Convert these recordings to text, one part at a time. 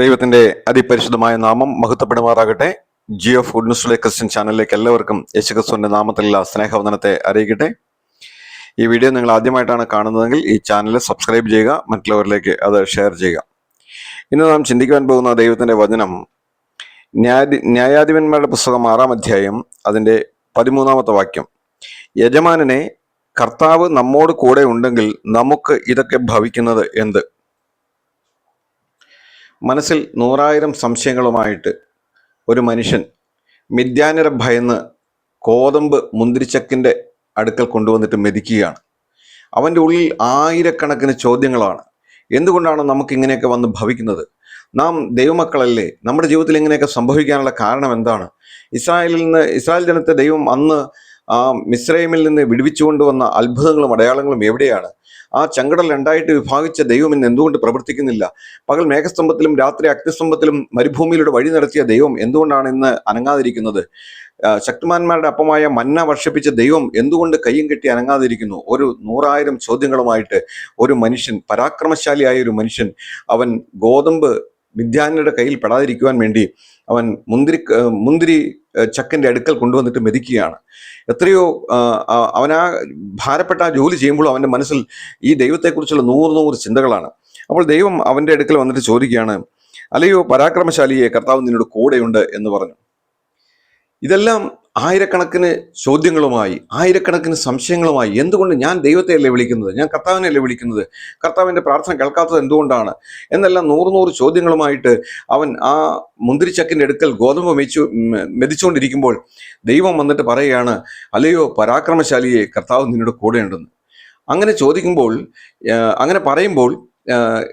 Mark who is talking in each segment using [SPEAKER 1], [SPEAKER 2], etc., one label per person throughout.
[SPEAKER 1] ദൈവത്തിന്റെ അതിപരിശുദ്ധമായ നാമം മഹത്വപ്പെടുമാറാകട്ടെ. ജിയോ ഫുഡ് ന്യൂസിലെ ക്രിസ്ത്യൻ ചാനലിലേക്ക് എല്ലാവർക്കും യേശുക്രിസ്തുവിന്റെ നാമത്തിലുള്ള സ്നേഹവന്ദനത്തെ അറിയിക്കട്ടെ. ഈ വീഡിയോ നിങ്ങൾ ആദ്യമായിട്ടാണ് കാണുന്നതെങ്കിൽ ഈ ചാനൽ സബ്സ്ക്രൈബ് ചെയ്യുക മറ്റുള്ളവരിലേക്ക് അത് ഷെയർ ചെയ്യുക. ഇന്ന് നാം ചിന്തിക്കുവാൻ പോകുന്ന ദൈവത്തിന്റെ വചനം ന്യായാധി ന്യായാധിപന്മാരുടെ പുസ്തകം ആറാം അധ്യായം അതിന്റെ പതിമൂന്നാമത്തെ വാക്യം. യജമാനനെ കർത്താവ് നമ്മോട് കൂടെ ഉണ്ടെങ്കിൽ നമുക്ക് ഇതൊക്കെ ഭവിക്കുന്നത് എന്ത്? മനസ്സിൽ നൂറായിരം സംശയങ്ങളുമായിട്ട് ഒരു മനുഷ്യൻ മിഥ്യാനിര ഭയന്ന് കോതമ്പ് മുന്തിരിച്ചക്കിന്റെ അടുക്കൽ കൊണ്ടുവന്നിട്ട് മെതിക്കുകയാണ്. അവന്റെ ഉള്ളിൽ ആയിരക്കണക്കിന് ചോദ്യങ്ങളാണ്. എന്തുകൊണ്ടാണ് നമുക്ക് ഇങ്ങനെയൊക്കെ വന്ന് ഭവിക്കുന്നത്? നാം ദൈവമക്കളല്ലേ? നമ്മുടെ ജീവിതത്തിൽ ഇങ്ങനെയൊക്കെ സംഭവിക്കാനുള്ള കാരണം എന്താണ്? ഇസ്രായേലിൽ നിന്ന് ഇസ്രായേൽ ജനത്തെ ദൈവം അന്ന് മിസ്രൈമിൽ നിന്ന് വിടുവിച്ചുകൊണ്ടുവന്ന അത്ഭുതങ്ങളും അടയാളങ്ങളും എവിടെയാണ്? ആ ചങ്കടൽ രണ്ടായിട്ട് വിഭാഗിച്ച ദൈവം ഇന്ന് എന്തുകൊണ്ട് പ്രവർത്തിക്കുന്നില്ല? പകൽ മേഘസ്തംഭത്തിലും രാത്രി അഗ്നിസ്തംഭത്തിലും മരുഭൂമിയിലൂടെ വഴി നടത്തിയ ദൈവം എന്തുകൊണ്ടാണ് ഇന്ന് അനങ്ങാതിരിക്കുന്നത്? ശക്തിമാന്മാരുടെ അപ്പമായ മന്ന വർഷിപ്പിച്ച ദൈവം എന്തുകൊണ്ട് കയ്യും കെട്ടി അനങ്ങാതിരിക്കുന്നു? ഒരു നൂറായിരം ചോദ്യങ്ങളുമായിട്ട് ഒരു മനുഷ്യൻ പരാക്രമശാലിയായ ഒരു മനുഷ്യൻ അവൻ ഗോതമ്പ് വിദ്യാനിയുടെ കയ്യിൽ പെടാതിരിക്കുവാൻ വേണ്ടി അവൻ മുന്തിരി മുന്തിരി ചക്കന്റെ അടുക്കൽ കൊണ്ടുവന്നിട്ട് മെതിക്കുകയാണ്. എത്രയോ അവൻ ആ ഭാരപ്പെട്ട ആ ജോലി ചെയ്യുമ്പോൾ അവന്റെ മനസ്സിൽ ഈ ദൈവത്തെക്കുറിച്ചുള്ള നൂറ് നൂറ് ചിന്തകളാണ്. അപ്പോൾ ദൈവം അവന്റെ അടുക്കൽ വന്നിട്ട് ചോദിക്കുകയാണ് അല്ലയോ പരാക്രമശാലിയെ കർത്താവ് നിന്നോട് കൂടെയുണ്ട് എന്ന് പറഞ്ഞു. ഇതെല്ലാം ആയിരക്കണക്കിന് ചോദ്യങ്ങളുമായി ആയിരക്കണക്കിന് സംശയങ്ങളുമായി എന്തുകൊണ്ട് ഞാൻ ദൈവത്തെയല്ലേ വിളിക്കുന്നത്? ഞാൻ കർത്താവിനെയല്ലേ വിളിക്കുന്നത്? കർത്താവിന്റെ പ്രാർത്ഥന കേൾക്കാത്തത് എന്തുകൊണ്ടാണ്? എന്നെല്ലാം നൂറ് നൂറ് ചോദ്യങ്ങളുമായിട്ട് അവൻ ആ മുന്തിരിച്ചക്കിന്റെ അടുക്കൽ ഗോതമ്പ് മെച്ചു മെതിച്ചുകൊണ്ടിരിക്കുമ്പോൾ ദൈവം വന്നിട്ട് പറയുകയാണ് അല്ലയോ പരാക്രമശാലിയെ കർത്താവ് നിന്നോട് കൂടെയുണ്ടെന്ന് അങ്ങനെ ചോദിക്കുമ്പോൾ അങ്ങനെ പറയുമ്പോൾ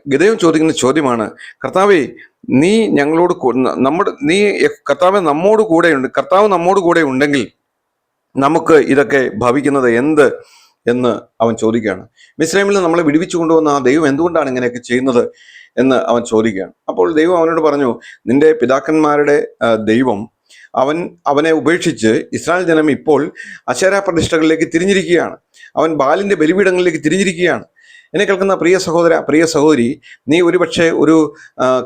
[SPEAKER 1] ഗതയും ചോദിക്കുന്ന ചോദ്യമാണ് കർത്താവേ നീ ഞങ്ങളോട് നമ്മുടെ നീ കർത്താവ് നമ്മോട് കൂടെയുണ്ട് കർത്താവ് നമ്മോട് കൂടെ ഉണ്ടെങ്കിൽ നമുക്ക് ഇതൊക്കെ ഭവിക്കുന്നത് എന്ത് എന്ന് അവൻ ചോദിക്കുകയാണ്. മിസ്ലൈമിൽ നമ്മളെ വിടുവിച്ചു കൊണ്ടുവന്ന ആ ദൈവം എന്തുകൊണ്ടാണ് ഇങ്ങനെയൊക്കെ ചെയ്യുന്നത് എന്ന് അവൻ ചോദിക്കുകയാണ്. അപ്പോൾ ദൈവം അവനോട് പറഞ്ഞു നിന്റെ പിതാക്കന്മാരുടെ ദൈവം അവൻ അവനെ ഉപേക്ഷിച്ച് ഇസ്രായേൽ ജനം ഇപ്പോൾ അശേരാ പ്രതിഷ്ഠകളിലേക്ക് തിരിഞ്ഞിരിക്കുകയാണ്. അവൻ ബാലിന്റെ ബലിപീഠങ്ങളിലേക്ക് തിരിഞ്ഞിരിക്കുകയാണ്. എന്നെ കേൾക്കുന്ന പ്രിയ സഹോദര പ്രിയ സഹോദരി നീ ഒരുപക്ഷെ ഒരു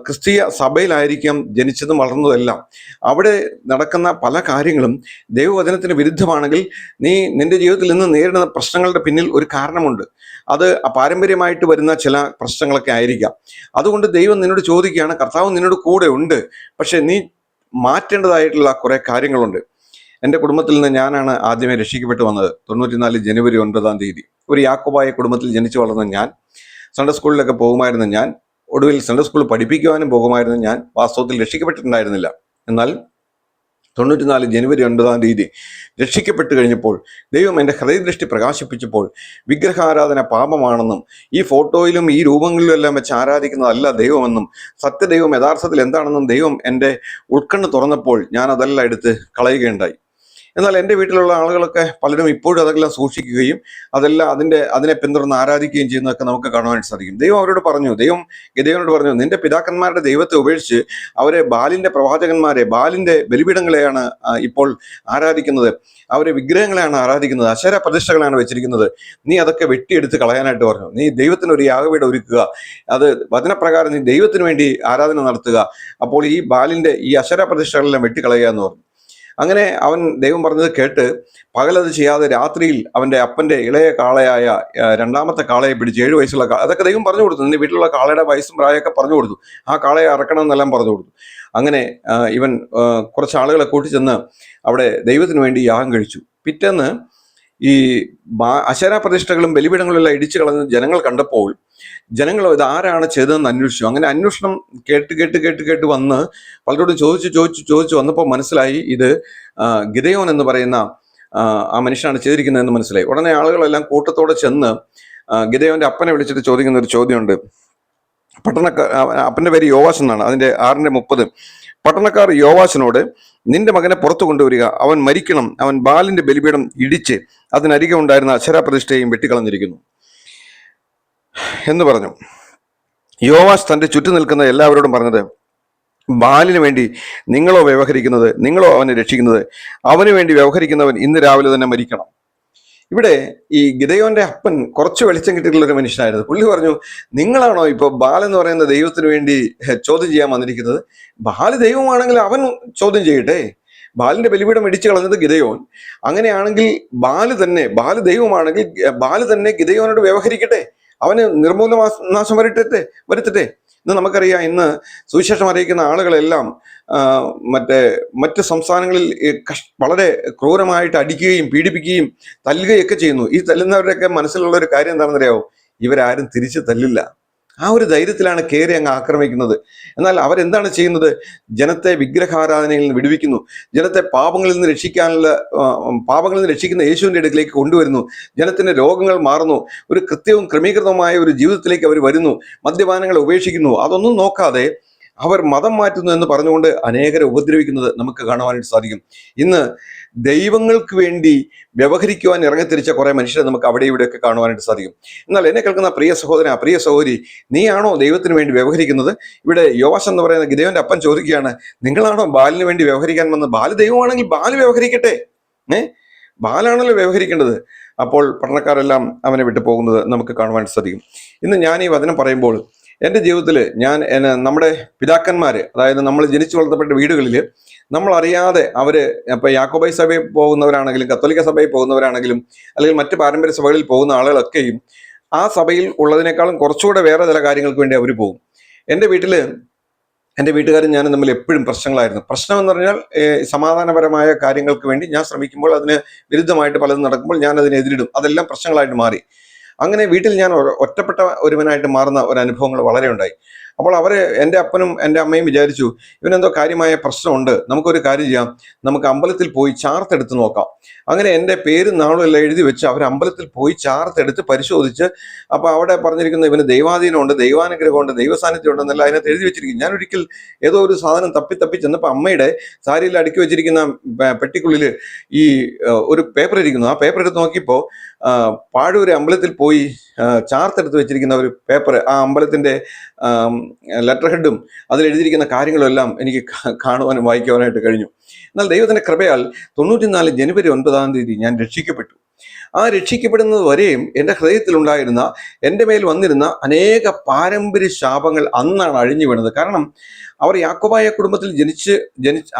[SPEAKER 1] ക്രിസ്തീയ സഭയിലായിരിക്കാം ജനിച്ചതും വളർന്നതെല്ലാം അവിടെ നടക്കുന്ന പല കാര്യങ്ങളും ദൈവവചനത്തിന് വിരുദ്ധമാണെങ്കിൽ നീ നിന്റെ ജീവിതത്തിൽ നിന്ന് നേരിടുന്ന പ്രശ്നങ്ങളുടെ പിന്നിൽ ഒരു കാരണമുണ്ട്. അത് പാരമ്പര്യമായിട്ട് വരുന്ന ചില പ്രശ്നങ്ങളൊക്കെ ആയിരിക്കാം. അതുകൊണ്ട് ദൈവം നിന്നോട് ചോദിക്കുകയാണ് കർത്താവ് നിന്നോട് കൂടെ ഉണ്ട്. പക്ഷെ നീ മാറ്റേണ്ടതായിട്ടുള്ള കുറേ കാര്യങ്ങളുണ്ട്. എന്റെ കുടുംബത്തിൽ നിന്ന് ഞാനാണ് ആദ്യമേ രക്ഷിക്കപ്പെട്ടു വന്നത്. തൊണ്ണൂറ്റിനാല് ജനുവരി ഒൻപതാം തീയതി. ഒരു യാക്കോബായ കുടുംബത്തിൽ ജനിച്ചു വളർന്ന ഞാൻ സൺഡേ സ്കൂളിലൊക്കെ പോകുമായിരുന്ന ഞാൻ ഒടുവിൽ സൺഡേ സ്കൂൾ പഠിപ്പിക്കുവാനും പോകുമായിരുന്ന ഞാൻ വാസ്തവത്തിൽ രക്ഷിക്കപ്പെട്ടിട്ടുണ്ടായിരുന്നില്ല. എന്നാൽ തൊണ്ണൂറ്റിനാല് ജനുവരി ഒൻപതാം തീയതി രക്ഷിക്കപ്പെട്ടു കഴിഞ്ഞപ്പോൾ ദൈവം എന്റെ ഹൃദയദൃഷ്ടി പ്രകാശിപ്പിച്ചപ്പോൾ വിഗ്രഹാരാധന പാപമാണെന്നും ഈ ഫോട്ടോയിലും ഈ രൂപങ്ങളിലും എല്ലാം വെച്ച് ആരാധിക്കുന്നതല്ല ദൈവമെന്നും സത്യദൈവം യഥാർത്ഥത്തിൽ എന്താണെന്നും ദൈവം എന്റെ ഉൾക്കണ്ണ് തുറന്നപ്പോൾ ഞാൻ അതെല്ലാം എടുത്ത് കളയുകയുണ്ടായി. എന്നാൽ എന്റെ വീട്ടിലുള്ള ആളുകളൊക്കെ പലരും ഇപ്പോഴും അതെല്ലാം സൂക്ഷിക്കുകയും അതെല്ലാം അതിന്റെ അതിനെ പിന്തുടർന്ന് ആരാധിക്കുകയും ചെയ്യുന്നതൊക്കെ നമുക്ക് കാണുവാൻ സാധിക്കും. ദൈവം അവരോട് പറഞ്ഞു ദൈവം ഗിദയോനോട് പറഞ്ഞു നിന്റെ പിതാക്കന്മാരുടെ ദൈവത്തെ ഉപേക്ഷിച്ച് അവരെ ബാലിന്റെ പ്രവാചകന്മാരെ ബാലിന്റെ ബലിപീഠങ്ങളെയാണ് ഇപ്പോൾ ആരാധിക്കുന്നത്. അവരെ വിഗ്രഹങ്ങളെയാണ് ആരാധിക്കുന്നത് അശര പ്രതിഷ്ഠകളാണ് വെച്ചിരിക്കുന്നത്. നീ അതൊക്കെ വെട്ടിയെടുത്ത് കളയാനായിട്ട് പറഞ്ഞു. നീ ദൈവത്തിന് ഒരു യാഗവീട് ഒരുക്കുക. അത് വചനപ്രകാരം നീ ദൈവത്തിന് വേണ്ടി ആരാധന നടത്തുക. അപ്പോൾ ഈ ബാലിന്റെ ഈ അശര പ്രതിഷ്ഠകളെല്ലാം വെട്ടിക്കളയുക എന്ന് പറഞ്ഞു. അങ്ങനെ അവൻ ദൈവം പറഞ്ഞത് കേട്ട് പകലത് ചെയ്യാതെ രാത്രിയിൽ അവന്റെ അപ്പന്റെ ഇളയ കാളയായ രണ്ടാമത്തെ കാളയെ പിടിച്ച് ഏഴ് വയസ്സുള്ള കാ അതൊക്കെ ദൈവം പറഞ്ഞു കൊടുത്തു. നിന്റെ വീട്ടിലുള്ള കാളയുടെ വയസ്സും പ്രായമൊക്കെ പറഞ്ഞു കൊടുത്തു. ആ കാളയെ അറക്കണം എന്നെല്ലാം പറഞ്ഞു കൊടുത്തു. അങ്ങനെ ഇവൻ കുറച്ച് ആളുകളെ കൂട്ടിച്ചെന്ന് അവിടെ ദൈവത്തിന് വേണ്ടി യാഗം കഴിച്ചു. പിറ്റേന്ന് ഈ അശേരാ പ്രതിഷ്ഠകളും ബലിപീഠങ്ങളും എല്ലാം ഇടിച്ചു കളഞ്ഞ് ജനങ്ങൾ കണ്ടപ്പോൾ ജനങ്ങൾ ഇത് ആരാണ് ചെയ്തതെന്ന് അന്വേഷിച്ചു. അങ്ങനെ അന്വേഷണം കേട്ട് കേട്ട് കേട്ട് കേട്ട് വന്ന് പലരോടും ചോദിച്ചു ചോദിച്ചു ചോദിച്ചു വന്നപ്പോൾ മനസ്സിലായി ഇത് ഗിതയോൻ എന്ന് പറയുന്ന ആ, മനുഷ്യനാണ് ചെയ്തിരിക്കുന്നതെന്ന് മനസ്സിലായി. ഉടനെ ആളുകളെല്ലാം കൂട്ടത്തോടെ ചെന്ന് ഗിതയോന്റെ അപ്പനെ വിളിച്ചിട്ട് ചോദിക്കുന്ന ഒരു ചോദ്യമുണ്ട്. പട്ടണക്കാർ അപ്പന്റെ പേര് യോവാസ് എന്നാണ്. അതിന്റെ ആറിന്റെ മുപ്പത്. പട്ടണക്കാർ യോവാസിനോട് നിന്റെ മകനെ പുറത്തു കൊണ്ടുവരിക. അവൻ മരിക്കണം. അവൻ ബാലിന്റെ ബലിപീഠം ഇടിച്ച് അതിനരികെ ഉണ്ടായിരുന്ന അക്ഷരാപ്രതിഷ്ഠയും വെട്ടിക്കളഞ്ഞിരിക്കുന്നു. എന്ന് പറഞ്ഞു. യോവാസ് തന്റെ ചുറ്റും നിൽക്കുന്ന എല്ലാവരോടും പറഞ്ഞത് ബാലിന് വേണ്ടി നിങ്ങളോ വ്യവഹരിക്കുന്നത് നിങ്ങളോ അവനെ രക്ഷിക്കുന്നത് അവന് വേണ്ടി വ്യവഹരിക്കുന്നവൻ ഇന്ന് രാവിലെ തന്നെ മരിക്കണം. ഇവിടെ ഈ ഗിതയോന്റെ അപ്പൻ കുറച്ച് വെളിച്ചം കിട്ടിയിട്ടുള്ള ഒരു മനുഷ്യനായിരുന്നു. പുള്ളി പറഞ്ഞു നിങ്ങളാണോ ഇപ്പോൾ ബാൽ എന്ന് പറയുന്ന ദൈവത്തിന് വേണ്ടി ചോദ്യം ചെയ്യാൻ വന്നിരിക്കുന്നത്? ബാൽ ദൈവമാണെങ്കിൽ അവൻ ചോദ്യം ചെയ്യട്ടെ. ബാലിന്റെ ബലിപീഠം ഇടിച്ചു കളഞ്ഞത് ഗിതയോൻ അങ്ങനെയാണെങ്കിൽ ബാൽ തന്നെ ബാൽ ദൈവമാണെങ്കിൽ ബാൽ തന്നെ ഗിതയോനോട് വ്യവഹരിക്കട്ടെ. അവന് നിർമൂല നാശം വരട്ടെ വരുത്തട്ടെ. ഇന്ന് നമുക്കറിയാം ഇന്ന് സുവിശേഷം അറിയിക്കുന്ന ആളുകളെല്ലാം മറ്റേ മറ്റ് സംസ്ഥാനങ്ങളിൽ വളരെ ക്രൂരമായിട്ട് അടിക്കുകയും പീഡിപ്പിക്കുകയും തല്ലുകയൊക്കെ ചെയ്യുന്നു. ഈ തല്ലുന്നവരുടെയൊക്കെ മനസ്സിലുള്ള ഒരു കാര്യം എന്താണെന്നറിയാവോ? ഇവരാരും തിരിച്ചു തല്ലില്ല. ആ ഒരു ധൈര്യത്തിലാണ് കയറി അങ്ങ് ആക്രമിക്കുന്നത്. എന്നാൽ അവരെന്താണ് ചെയ്യുന്നത്? ജനത്തെ വിഗ്രഹാരാധനയിൽ നിന്ന് വിടുവിക്കുന്നു. ജനത്തെ പാപങ്ങളിൽ നിന്ന് രക്ഷിക്കാനുള്ള പാപങ്ങളിൽ നിന്ന് രക്ഷിക്കുന്ന യേശുവിന്റെ അടുക്കിലേക്ക് കൊണ്ടുവരുന്നു. ജനത്തിന്റെ രോഗങ്ങൾ മാറുന്നു. ഒരു കൃത്യവും ക്രമീകൃതവുമായ ഒരു ജീവിതത്തിലേക്ക് അവർ വരുന്നു. മദ്യപാനങ്ങളെ ഉപേക്ഷിക്കുന്നു. അതൊന്നും നോക്കാതെ അവർ മതം മാറ്റുന്നു എന്ന് പറഞ്ഞുകൊണ്ട് അനേകരെ ഉപദ്രവിക്കുന്നത് നമുക്ക് കാണുവാനായിട്ട് സാധിക്കും. ഇന്ന് ദൈവങ്ങൾക്ക് വേണ്ടി വ്യവഹരിക്കുവാൻ ഇറങ്ങിത്തിരിച്ച കുറെ മനുഷ്യരെ നമുക്ക് അവിടെ ഇവിടെയൊക്കെ കാണുവാനായിട്ട് സാധിക്കും. എന്നാൽ എന്നെ കേൾക്കുന്ന പ്രിയ സഹോദരൻ പ്രിയ സഹോദരി നീയാണോ ദൈവത്തിന് വേണ്ടി വ്യവഹരിക്കുന്നത്? ഇവിടെ യോവാസ് എന്ന് പറയുന്ന ഗിദേവന്റെ അപ്പൻ ചോദിക്കുകയാണ് നിങ്ങളാണോ ബാലിന് വേണ്ടി വ്യവഹരിക്കാൻ വന്നത്? ബാൽ ദൈവമാണെങ്കിൽ ബാൽ വ്യവഹരിക്കട്ടെ. ഏ? ബാലാണല്ലോ വ്യവഹരിക്കേണ്ടത്. അപ്പോൾ പഠനക്കാരെല്ലാം അവനെ വിട്ടു പോകുന്നത് നമുക്ക് കാണുവാൻ സാധിക്കും. ഇന്ന് ഞാൻ ഈ വചനം പറയുമ്പോൾ എന്റെ ജീവിതത്തിൽ ഞാൻ നമ്മുടെ പിതാക്കന്മാർ അതായത് നമ്മൾ ജനിച്ചു വളർത്തപ്പെട്ട വീടുകളിൽ നമ്മൾ അറിയാതെ അവർ ഇപ്പൊ യാക്കോബൈ സഭയിൽ പോകുന്നവരാണെങ്കിലും കത്തോലിക്ക സഭയിൽ പോകുന്നവരാണെങ്കിലും അല്ലെങ്കിൽ മറ്റ് പാരമ്പര്യ സഭകളിൽ പോകുന്ന ആളുകളൊക്കെയും ആ സഭയിൽ ഉള്ളതിനേക്കാളും കുറച്ചുകൂടെ വേറെ ചില കാര്യങ്ങൾക്ക് വേണ്ടി അവർ പോകും. എന്റെ വീട്ടിൽ എന്റെ വീട്ടുകാരും ഞാനും തമ്മിൽ എപ്പോഴും പ്രശ്നങ്ങളായിരുന്നു. പ്രശ്നം എന്ന് പറഞ്ഞാൽ സമാധാനപരമായ കാര്യങ്ങൾക്ക് വേണ്ടി ഞാൻ ശ്രമിക്കുമ്പോൾ അതിന് വിരുദ്ധമായിട്ട് പലതും നടക്കുമ്പോൾ ഞാൻ അതിനെ എതിരിടും. അതെല്ലാം പ്രശ്നങ്ങളായിട്ട് മാറി. അങ്ങനെ വീട്ടിൽ ഞാൻ ഒറ്റപ്പെട്ട ഒരുവനായിട്ട് മാറുന്ന ഒരു അനുഭവങ്ങൾ വളരെ ഉണ്ടായി. അപ്പോൾ അവർ എന്റെ അപ്പനും എന്റെ അമ്മയും വിചാരിച്ചു ഇവനെന്തോ കാര്യമായ പ്രശ്നമുണ്ട്. നമുക്കൊരു കാര്യം ചെയ്യാം. നമുക്ക് അമ്പലത്തിൽ പോയി ചാർത്തെടുത്ത് നോക്കാം. അങ്ങനെ എന്റെ പേരും നാളും എല്ലാം എഴുതി വെച്ച് അവർ അമ്പലത്തിൽ പോയി ചാർത്തെടുത്ത് പരിശോധിച്ച് അപ്പോൾ അവിടെ പറഞ്ഞിരിക്കുന്ന ഇവന് ദൈവാധീനമുണ്ട് ദൈവാനുഗ്രഹമുണ്ട് ദൈവസാന്നിധ്യം ഉണ്ടെന്നല്ല അതിനകത്ത് എഴുതി വെച്ചിരിക്കും ഞാൻ ഒരിക്കൽ ഏതോ ഒരു സാധനം തപ്പി തപ്പി ചെന്നപ്പോൾ അമ്മയുടെ സാരിയിൽ അടുക്കി വെച്ചിരിക്കുന്ന പെട്ടിക്കുള്ളിൽ ഈ ഒരു പേപ്പർ ഇരിക്കുന്നു. ആ പേപ്പർ എടുത്ത് നോക്കിയപ്പോൾ പാഴൂര് അമ്പലത്തിൽ പോയി ചാർത്തെടുത്ത് വെച്ചിരിക്കുന്ന ഒരു പേപ്പർ ആ അമ്പലത്തിന്റെ ലെറ്റർ ഹെഡും അതിൽ എഴുതിയിരിക്കുന്ന കാര്യങ്ങളെല്ലാം എനിക്ക് കാണുവാനും വായിക്കുവാനായിട്ട് കഴിഞ്ഞു. എന്നാൽ ദൈവത്തിന്റെ കൃപയാൽ തൊണ്ണൂറ്റിനാല് ജനുവരി ഒൻപതാം തീയതി ഞാൻ രക്ഷിക്കപ്പെട്ടു. ആ രക്ഷിക്കപ്പെടുന്നത് വരെയും എന്റെ ഹൃദയത്തിലുണ്ടായിരുന്ന എന്റെ മേൽ വന്നിരുന്ന അനേക പാരമ്പര്യ ശാപങ്ങൾ അന്നാണ് അഴിഞ്ഞു വീണത്. കാരണം അവർ യാക്കോബായ കുടുംബത്തിൽ ജനിച്ച് ജനിച്ച്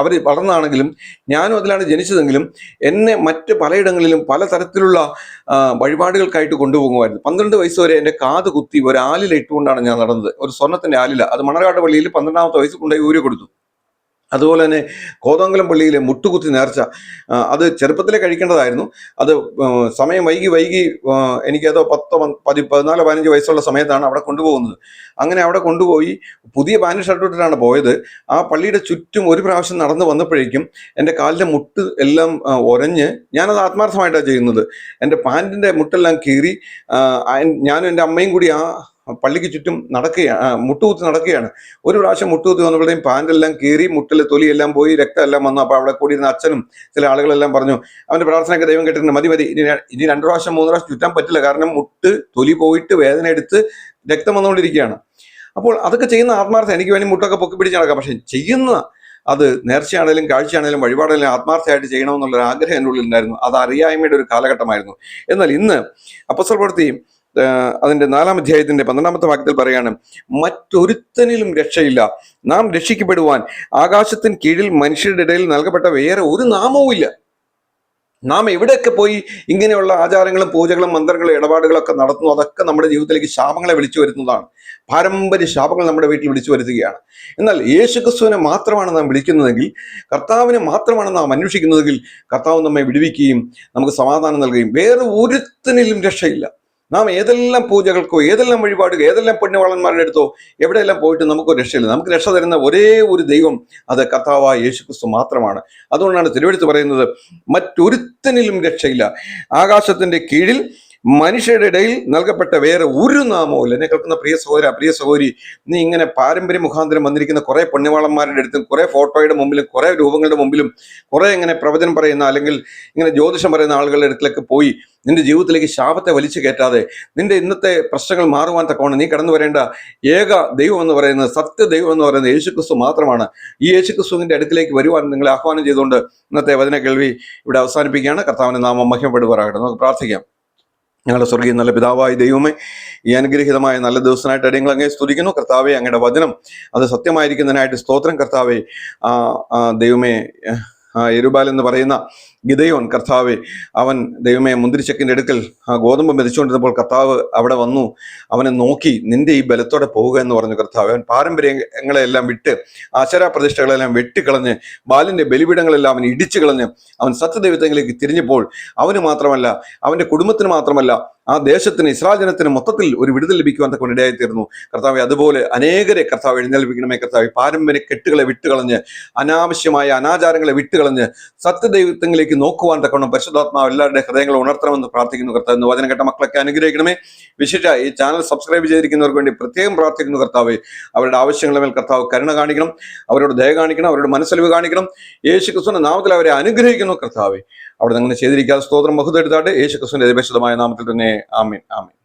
[SPEAKER 1] അവർ വളർന്നാണെങ്കിലും ഞാനും അതിലാണ് ജനിച്ചതെങ്കിലും എന്നെ മറ്റ് പലയിടങ്ങളിലും പല തരത്തിലുള്ള ആ, വഴിപാടുകൾക്കായിട്ട് കൊണ്ടുപോകുമായിരുന്നു. പന്ത്രണ്ട് വയസ്സ് വരെ എന്റെ കാത് കുത്തി ഒരു ആലില ഞാൻ നടന്നത്. ഒരു സ്വർണത്തിന്റെ ആലില. അത് മണർകാട് പള്ളിയിൽ പന്ത്രണ്ടാമത്തെ വയസ്സ് കൊണ്ടുപോയി ഊരി കൊടുത്തു. അതുപോലെ തന്നെ കോതങ്കലം പള്ളിയിലെ മുട്ടുകുത്തി നേർച്ച അത് ചെറുപ്പത്തിലെ കഴിക്കേണ്ടതായിരുന്നു. അത് സമയം വൈകി വൈകി എനിക്കതോ പത്തോ പതി പതിനാലോ പതിനഞ്ച് വയസ്സുള്ള സമയത്താണ് അവിടെ കൊണ്ടുപോകുന്നത്. അങ്ങനെ അവിടെ കൊണ്ടുപോയി പുതിയ പാന്റ് ഷർട്ട് ഇട്ടിട്ടാണ് പോയത്. ആ പള്ളിയുടെ ചുറ്റും ഒരു പ്രാവശ്യം നടന്നു വന്നപ്പോഴേക്കും എന്റെ കാലിന്റെ മുട്ട് എല്ലാം ഒരഞ്ഞ് ഞാനത് ആത്മാർത്ഥമായിട്ടാണ് ചെയ്യുന്നത്. എന്റെ പാന്റിന്റെ മുട്ടെല്ലാം കീറി ഞാനും എന്റെ അമ്മയും കൂടി ആ പള്ളിക്ക് ചുറ്റും നടക്കുകയാണ് മുട്ടുകുത്തി നടക്കുകയാണ്. ഒരു പ്രാവശ്യം മുട്ടുകുത്തി വന്നപ്പോഴേയും പാന്റെല്ലാം കീറി മുട്ടിൽ തൊലിയെല്ലാം പോയി രക്തമെല്ലാം വന്നു. അപ്പോൾ അവിടെ കൂടിയിരുന്ന അച്ഛനും ചില ആളുകളെല്ലാം പറഞ്ഞു അവന്റെ പ്രാർത്ഥനയൊക്കെ ദൈവം കേട്ടിട്ടുണ്ട്. മതി മതി. ഇനി ഇനി രണ്ടു പ്രാവശ്യം മൂന്ന് പ്രാവശ്യം ചുറ്റാൻ പറ്റില്ല. കാരണം മുട്ട് തൊലി പോയിട്ട് വേദന എടുത്ത് രക്തം വന്നുകൊണ്ടിരിക്കുകയാണ്. അപ്പോൾ അതൊക്കെ ചെയ്യുന്ന ആത്മാർത്ഥം എനിക്ക് വേണ്ടി മുട്ടൊക്കെ പൊക്കി പിടിച്ച് നടക്കാം. പക്ഷേ ചെയ്യുന്ന അത് നേർച്ചയാണേലും കാഴ്ചയാണേലും വഴിപാടാണേലും ആത്മാർത്ഥമായിട്ട് ചെയ്യണമെന്നുള്ളൊരു ആഗ്രഹം എന്റെ ഉള്ളിൽ ഉണ്ടായിരുന്നു അത് അറിയായ്മയുടെ ഒരു കാലഘട്ടമായിരുന്നു. എന്നാൽ ഇന്ന് അപ്പസർപ്പെടുത്തി അതിന്റെ നാലാം അധ്യായത്തിന്റെ പന്ത്രണ്ടാമത്തെ വാക്യത്തിൽ പറയാണ് മറ്റൊരുത്തനിലും രക്ഷയില്ല. നാം രക്ഷിക്കപ്പെടുവാൻ ആകാശത്തിന് കീഴിൽ മനുഷ്യരുടെ ഇടയിൽ നൽകപ്പെട്ട വേറെ ഒരു നാമവുമില്ല നാം എവിടെയൊക്കെ പോയി ഇങ്ങനെയുള്ള ആചാരങ്ങളും പൂജകളും മന്ത്രങ്ങളും ഇടപാടുകളൊക്കെ നടത്തുന്നു അതൊക്കെ നമ്മുടെ ജീവിതത്തിലേക്ക് ശാപങ്ങളെ വിളിച്ചു വരുന്നതാണ് പാരമ്പര്യ ശാപങ്ങൾ നമ്മുടെ വീട്ടിൽ വിളിച്ചു വരുത്തുകയാണ്. എന്നാൽ യേശുക്രിസ്തുവിനെ മാത്രമാണ് നാം വിളിക്കുന്നതെങ്കിൽ കർത്താവിനെ മാത്രമാണ് നാം അന്വേഷിക്കുന്നതെങ്കിൽ കർത്താവ് നമ്മെ വിടുവിക്കുകയും നമുക്ക് സമാധാനം നൽകുകയും വേറെ ഒരുത്തിനിലും രക്ഷയില്ല. നാം ഏതെല്ലാം പൂജകൾക്കോ ഏതെല്ലാം വഴിപാടുകൾ ഏതെല്ലാം പുണ്യവാളന്മാരുടെ അടുത്തോ എവിടെയെല്ലാം പോയിട്ട് നമുക്ക് രക്ഷയില്ല. നമുക്ക് രക്ഷ തരുന്ന ഒരേ ഒരു ദൈവം അത് കർത്താവായ യേശുക്രിസ്തു മാത്രമാണ്. അതുകൊണ്ടാണ് തിരുവെടുത്ത് പറയുന്നത് മറ്റൊരുത്തനിലും രക്ഷയില്ല. ആകാശത്തിന്റെ കീഴിൽ മനുഷ്യരുടെ ഇടയിൽ നൽകപ്പെട്ട വേറെ ഒരു നാമവും എന്നെ കേൾക്കുന്ന പ്രിയ സഹോദര പ്രിയ സഹോദരി നീ ഇങ്ങനെ പാരമ്പര്യ മുഖാന്തരം വന്നിരിക്കുന്ന കുറെ പുണ്യവാളന്മാരുടെ അടുത്തും കുറെ ഫോട്ടോയുടെ മുമ്പിലും കുറെ രൂപങ്ങളുടെ മുമ്പിലും കുറെ ഇങ്ങനെ പ്രവചനം പറയുന്ന അല്ലെങ്കിൽ ഇങ്ങനെ ജ്യോതിഷം പറയുന്ന ആളുകളുടെ അടുത്തേക്ക് പോയി നിന്റെ ജീവിതത്തിലേക്ക് ശാപത്തെ വലിച്ചു കയറ്റാതെ നിന്റെ ഇന്നത്തെ പ്രശ്നങ്ങൾ മാറുവാൻ തക്കവണ്ണം നീ കടന്നു വരേണ്ട ഏക ദൈവം എന്ന് പറയുന്നത് സത്യ ദൈവം എന്ന് പറയുന്നത് യേശുക്രിസ്തു മാത്രമാണ്. ഈ യേശുക്രിസ്തുവിന്റെ അടുക്കിലേക്ക് വരുവാൻ നിങ്ങളെ ആഹ്വാനം ചെയ്തുകൊണ്ട് ഇന്നത്തെ വചന കേൾവി ഇവിടെ അവസാനിപ്പിക്കുകയാണ്. കർത്താവിന്റെ നാമം മഹ്യപ്പെടുവാറാകട്ടെ നമുക്ക് പ്രാർത്ഥിക്കാം. ഞങ്ങളുടെ സ്വർഗീയ നല്ല പിതാവായ ദൈവമേ ഈ അനുഗ്രഹീതമായ നല്ല ദിവസമായിട്ട് അടിയങ്ങൾ അങ്ങേ സ്തുതിക്കുന്നു. കർത്താവെ അങ്ങയുടെ വചനം അത് സത്യമായിരിക്കുന്നതിനായിട്ട് സ്തോത്രം. കർത്താവെ ദൈവമേ എരുബാൽ എന്ന് പറയുന്ന ഗിതയോൻ കർത്താവെ അവൻ ദൈവമേ മുന്തിരിച്ചക്കിന്റെ അടുക്കൽ ആ ഗോതമ്പ് മെതിച്ചുകൊണ്ടിരുന്നപ്പോൾ കർത്താവ് അവിടെ വന്നു. അവനെ നോക്കി നിന്റെ ഈ ബലത്തോടെ പോവുക എന്ന് പറഞ്ഞു കർത്താവ്. അവൻ പാരമ്പര്യങ്ങളെല്ലാം വിട്ട് ആചാര പ്രതിഷ്ഠകളെല്ലാം വെട്ടിക്കളഞ്ഞ് ബാലിന്റെ ബലിപീഠങ്ങളെല്ലാം അവൻ ഇടിച്ചു കളഞ്ഞ് അവൻ സത്യദൈവത്തെങ്കിലേക്ക് തിരിഞ്ഞപ്പോൾ അവന് മാത്രമല്ല അവന്റെ കുടുംബത്തിന് മാത്രമല്ല ആ ദേശത്തിന് ഇസ്രായേൽ ജനത്തിന് മൊത്തത്തിൽ ഒരു വിടുതൽ ലഭിക്കുവാൻ തക്ക ഇടയായി തീർന്നു കർത്താവ് അതുപോലെ അനേകരെ കർത്താവ് എഴുന്നേൽപ്പിക്കണമേ കർത്താവ്. പാരമ്പര്യ കെട്ടുകളെ വിട്ടുകളഞ്ഞ് അനാവശ്യമായ അനാചാരങ്ങളെ വിട്ടുകളഞ്ഞ് സത്യദൈവത്വങ്ങളിലേക്ക് നോക്കുവാൻ തക്കണം പരിശുദ്ധാത്മാവ് എല്ലാവരുടെ ഹൃദയങ്ങളെ ഉണർത്തണമെന്ന് പ്രാർത്ഥിക്കുന്നു കർത്താവ്. എന്ന് വചനം കേട്ട മക്കളൊക്കെ അനുഗ്രഹിക്കണമേ. വിശേഷ ഈ ചാനൽ സബ്സ്ക്രൈബ് ചെയ്തിരിക്കുന്നവർക്ക് വേണ്ടി പ്രത്യേകം പ്രാർത്ഥിക്കുന്നു കർത്താവ്. അവരുടെ ആവശ്യങ്ങളുടെ മേൽ കർത്താവ് കരുണ കാണിക്കണം. അവരോട് ദയ കാണിക്കണം. അവരോട് മനസ്സലിവ് കാണിക്കണം. യേശു ക്രിസ്തുവിന്റെ നാമത്തിൽ അവരെ അനുഗ്രഹിക്കുന്നു കർത്താവ്. അവിടെ അങ്ങനെ ചെയ്തിരിക്കാതെ സ്തോത്രം ബഹുതെടുത്താട്ടെ യേശു ക്രിസ്തുവിന്റെ പരിശുദ്ധമായ നാമത്തിൽ തന്നെ ആമീൻ ആമീൻ.